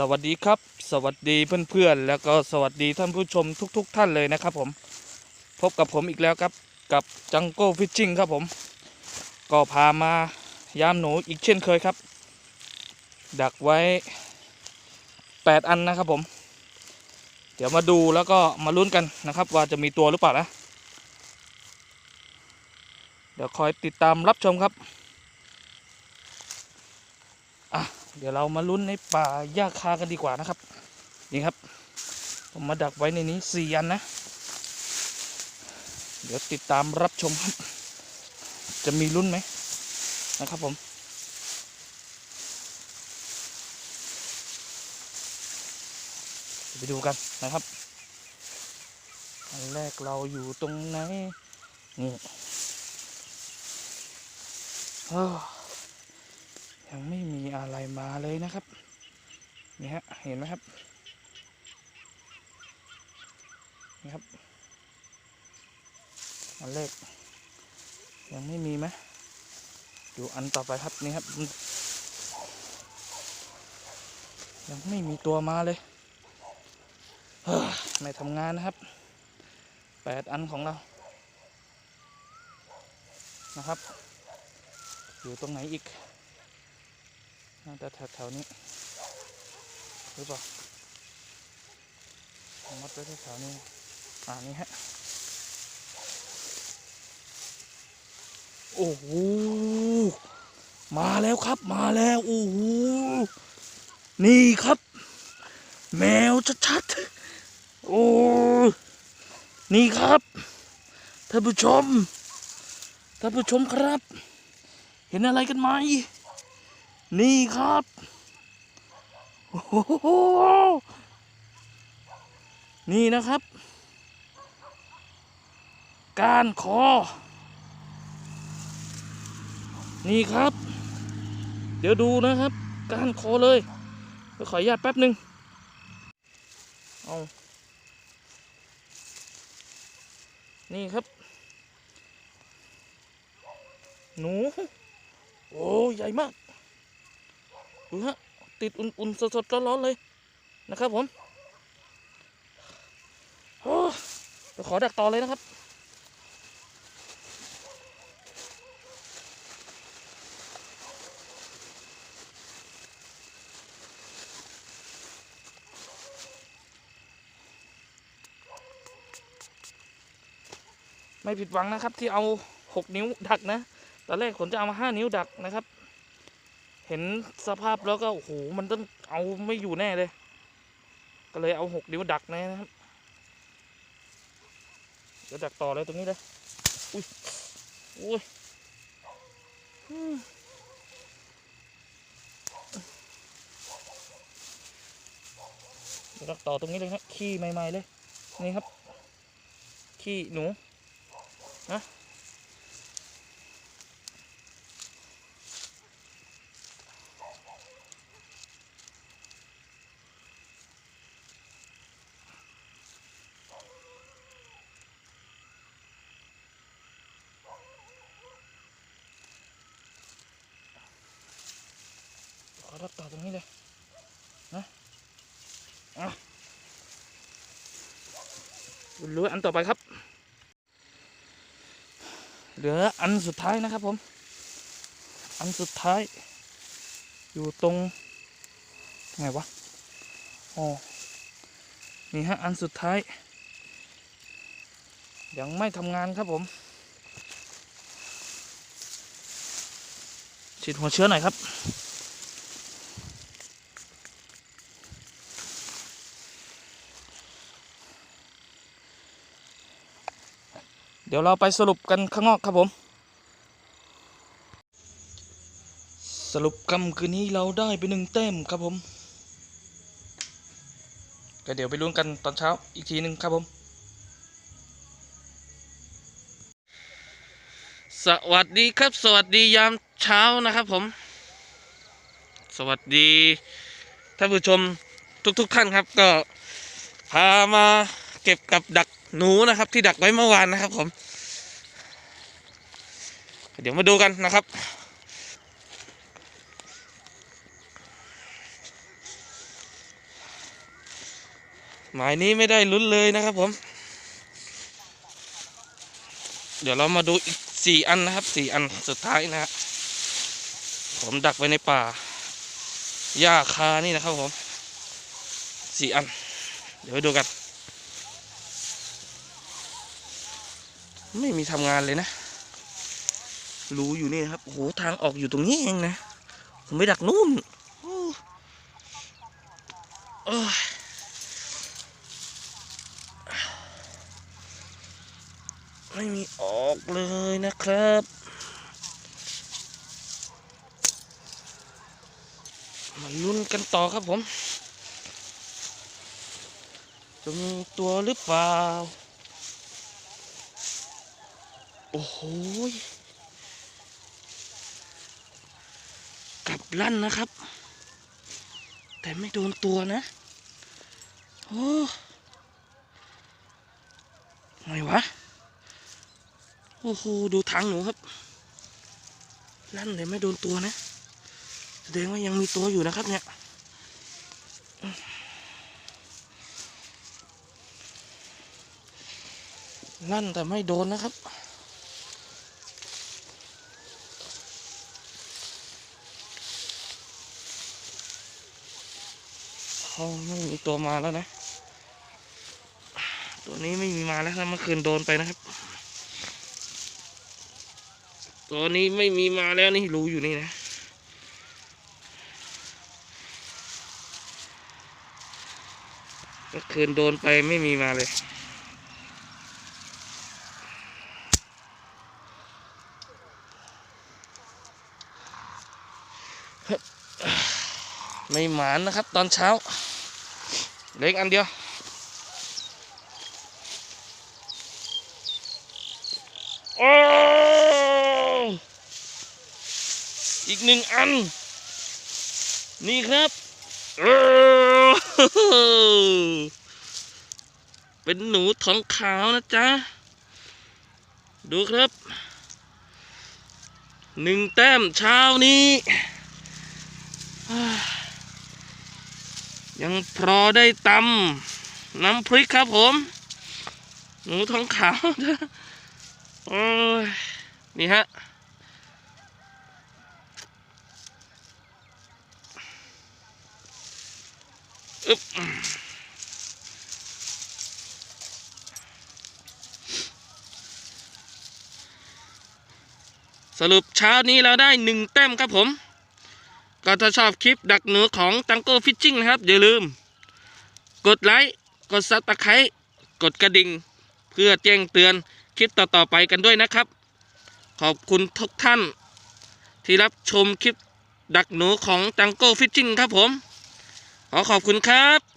สวัสดีครับ สวัสดีเพื่อนๆ แล้วก็สวัสดีท่านผู้ชมทุก ๆ ท่านเลยนะครับ ผมพบกับผมอีกแล้วครับกับจังโก้ฟิชชิ่งครับผม ก็พามายามหนูอีกเช่นเคยครับ ดักไว้ 8 อันนะครับผม เดี๋ยวมาดูแล้วก็มาลุ้นกันนะครับ ว่าจะมีตัวหรือเปล่านะ เดี๋ยวคอยติดตามรับชมครับ อะ เดี๋ยวเรามาลุ้นในป่าหญ้าคากันดีกว่านะครับ นี่ครับ ผมมาดักไว้ในนี้สี่อันนะ เดี๋ยวติดตามรับชมครับ จะมีลุ้นไหมนะครับผมไปดูกันนะครับ อันแรกเราอยู่ตรงไหนนี่เอ้อ ยังไม่มีอะไรมาเลยนะครับ นี่ฮะ เห็นไหมครับ นี่ครับ อันแรกยังไม่มีไหมดูอันต่อไปครับนี่ครับ ยังไม่มีตัวมาเลยเฮ้อไม่ทำงานนะครับแปดอันของเรา นะครับ อยู่ตรงไหนอีก น่าจะแถวๆนี้หรือเปล่ามมัดไว้แถวๆนี้อ่านี่ฮะโอ้โหมาแล้วครับมาแล้วโอ้โหนี่ครับ แมวชัดๆโอ้นี่ครับท่านผู้ชมท่านผู้ชมครับ เห็นอะไรกันไหม นี่ครับ โอ้โห นี่นะครับ การคอ นี่ครับ เดี๋ยวดูนะครับ การคอเลยเดี๋ยวขออนุญาตแป๊บหนึ่งเอานี่ครับ หนู โอ้ ใหญ่มาก ดูฮะติดอุ่นๆสดๆร้อนๆเลยนะครับผมโอ้เดี๋ยวขอดักต่อเลยนะครับไม่ผิดหวังนะครับที่เอาหกนิ้วดักนะ ตอนแรกผมจะเอามาห้านิ้วดักนะครับ เห็นสภาพแล้วก็โอ้โหมันต้องเอาไม่อยู่แน่เลย ก็เลยเอาหกนิ้วดักนะครับเดี๋ยวดักต่อเลยตรงนี้เลยอุ้ยอุ้ยดักต่อตรงนี้เลยครับขี้ใหม่ๆเลย นี่ครับ ขี้หนูนะ ขอรับต่อตรงนี้เลยนะอะเหลืออันต่อไปครับ เหลืออันสุดท้ายนะครับผม อันสุดท้าย อยู่ตรงไงวะอ๋อนี่ฮะ อันสุดท้าย ยังไม่ทำงานครับผม ฉีดหัวเชื้อหน่อยครับ ดี๋ยวเราไปสรุปกันข้างนอกครับผม สรุปคำคืนนี้เราได้ไปหนึ่งแต้มครับผม ก็เดี๋ยวไปลุ้นกันตอนเช้าอีกทีหนึ่งครับผม สวัสดีครับ สวัสดียามเช้านะครับผม สวัสดีท่านผู้ชมทุกๆทท่านครับก็พามาเก็บกับดัก หนูนะครับ ที่ดักไว้เมื่อวานนะครับ ผม เดี๋ยวมาดูกันนะครับหมายนี้ไม่ได้ลุ้นเลยนะครับผม เดี๋ยวเรามาดูอีกสี่อันนะครับสี่อันสุดท้ายนะฮะผมดักไว้ในป่าหญ้าคานี่นะครับผมสี่อัน เดี๋ยวไปดูกัน ไม่มีทำงานเลยนะ รู้อยู่นี่นครับโอ้โห ทางออกอยู่ตรงนี้เองนะ ผมไปดักนู่นโอ้ยไม่มีออกเลยนะครับ มาลุ้นกันต่อครับผม จะมีตัวหรือเปล่า โอ้โหกลับลั่นนะครับ แต่ไม่โดนตัวนะ โอ้ไงวะ โอ้โห ดูทางหนูครับ ลั่นแต่ไม่โดนตัวนะ แสดงว่ายังมีตัวอยู่นะครับเนี่ยลั่นแต่ไม่โดนนะครับ เขาไม่มีตัวมาแล้วนะ ตัวนี้ไม่มีมาแล้วนะเมื่อคืนโดนไปนะครับ ตัวนี้ไม่มีมาแล้วนี่รู้อยู่นี่นะเมื่อคืนโดนไปไม่มีมาเลยไม่หมานนะครับ ตอนเช้า เล็กอันเดียวโอ้อีกหนึ่งอัน นี่ครับ เป็นหนูท้องขาวนะจ๊ะ ดูครับ หนึ่งแต้มเช้านี้ ยังพอได้ตำน้ำพริกครับผม หนูทองขาวโอ้ยนี่ฮะอึ๊บสรุปเช้านี้เราได้หนึ่งแต้มครับผม ก็ถ้าชอบคลิปดักหนูของตังโก้ฟิชชิ่งนะครับ อย่าลืม กดไลค์กดซับตะไคร้กดกระดิ่ง เพื่อแจ้งเตือนคลิปต่อๆไปกันด้วยนะครับ ขอบคุณทุกท่าน ที่รับชมคลิปดักหนูของตังโก้ฟิชชิ่งครับผม ขอขอบคุณครับ